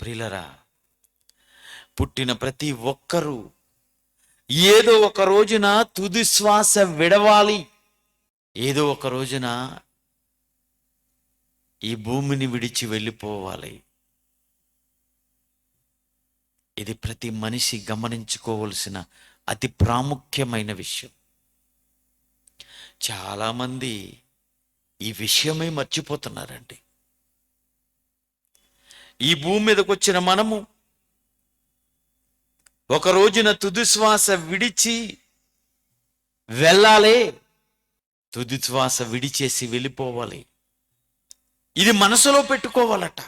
ప్రిలరా పుట్టిన ప్రతి ఒక్కరూ ఏదో ఒక రోజున తుది శ్వాస విడవాలి. ఏదో ఒక రోజున ఈ భూమిని విడిచి వెళ్ళిపోవాలి. ఇది ప్రతి మనిషి గమనించుకోవలసిన అతి ప్రాముఖ్యమైన విషయం. చాలామంది ఈ విషయమే మర్చిపోతున్నారండి. ఈ భూమి మీదకి వచ్చిన మనము. ఒక రోజున తుది శ్వాస విడిచి వెళ్ళాలి. తుది శ్వాస విడిచేసి వెళ్ళిపోవాలి. ఇది మనసులో పెట్టుకోవాలట.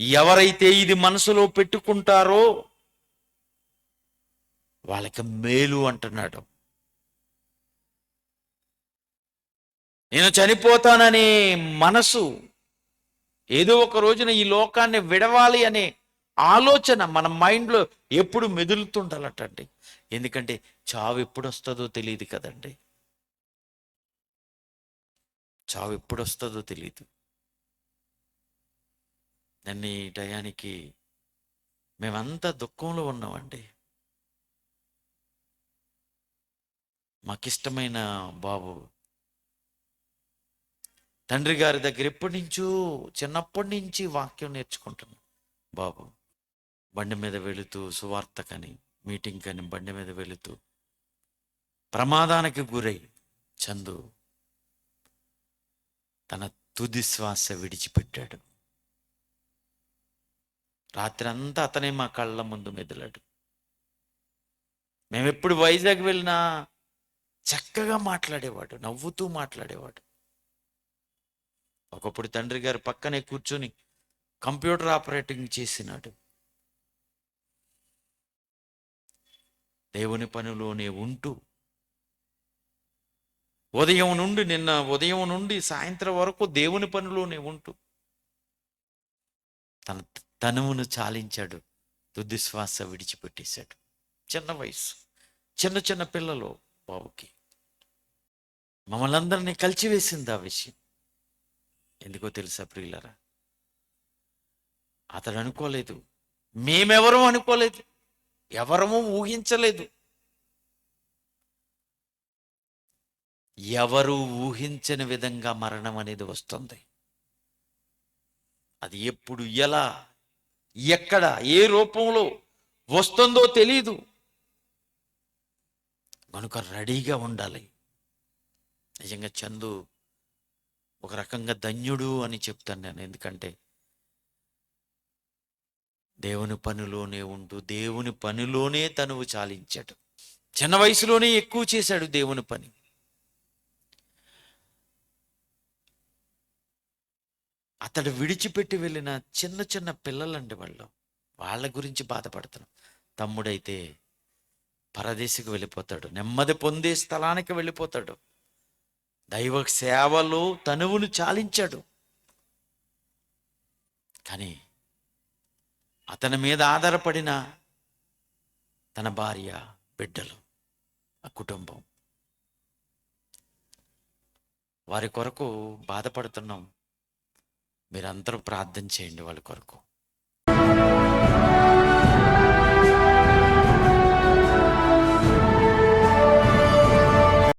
ఎవరైతే ఇది మనసులో పెట్టుకుంటారో వాళ్ళకి మేలు అంటున్నాడు. నేను చనిపోతాననే మనసు ఏదో ఒక రోజున ఈ లోకాన్ని విడవాలి అనే ఆలోచన మన మైండ్లో ఎప్పుడు మెదులుతుండాలటండి. ఎందుకంటే చావు ఎప్పుడు వస్తుందో తెలియదు కదండి. చావు ఎప్పుడు వస్తుందో తెలియదు నన్ను ఈ టయానికి మేమంతా దుఃఖంలో ఉన్నామండి. మాకిష్టమైన బాబు తండ్రి గారి దగ్గర ఎప్పటి నుంచో చిన్నప్పటి నుంచి వాక్యం నేర్చుకుంటున్నాం. బాబు బండి మీద వెళుతూ సువార్తకని మీటింగ్ కని బండి మీద వెళుతూ ప్రమాదానికి గురై చందు తన తుది శ్వాస విడిచిపెట్టాడు. రాత్రి అంతా అతనే మా కళ్ళ ముందు మెదిలాడు. మేము ఎప్పుడు వైజాగ్ వెళ్ళినా చక్కగా మాట్లాడేవాడు నవ్వుతూ మాట్లాడేవాడు. ఒకప్పుడు తండ్రి గారు పక్కనే కూర్చొని కంప్యూటర్ ఆపరేటింగ్ చేసినాడు. దేవుని పనిలోనే ఉంటూ ఉదయం నుండి నిన్న ఉదయం నుండి సాయంత్రం వరకు దేవుని పనిలోనే ఉంటూ తన తనువును చాలించాడు. తుదిశ్వాస విడిచిపెట్టేశాడు. చిన్న వయసు. చిన్న చిన్న పిల్లలు బాబుకి. మమ్మల్ని అందరినీ కలిచివేసింది ఆ విషయం. ఎందుకో తెలుసా ప్రియులరా? అతడు అనుకోలేదు. మేమెవరూ అనుకోలేదు. ఎవరము ఊహించలేదు. ఎవరు ఊహించని విధంగా మరణం అనేది వస్తుంది. అది ఎప్పుడు ఎలా ఎక్కడ ఏ రూపంలో వస్తుందో తెలీదు. కనుక రెడీగా ఉండాలి. నిజంగా చందు ఒక రకంగా ధన్యుడు అని చెప్తాను నేను. ఎందుకంటే దేవుని పనిలోనే ఉంటూ దేవుని పనిలోనే తనువు చాలించాడు. చిన్న వయసులోనే ఎక్కువ చేశాడు దేవుని పని. అతడు విడిచిపెట్టి వెళ్ళిన చిన్న చిన్న పిల్లలండి వాళ్ళు. వాళ్ళ గురించి బాధపడుతున్నాం. తమ్ముడైతే పరదేశకు వెళ్ళిపోతాడు. నెమ్మది పొందే స్థలానికి వెళ్ళిపోతాడు. దైవ సేవలో తనువును చాలించాడు. కానీ అతని మీద ఆధారపడిన తన భార్య బిడ్డలు ఆ కుటుంబం. వారి కొరకు బాధపడుతున్నాం. మీరందరూ ప్రార్థన చేయండి వాళ్ళ కొరకు.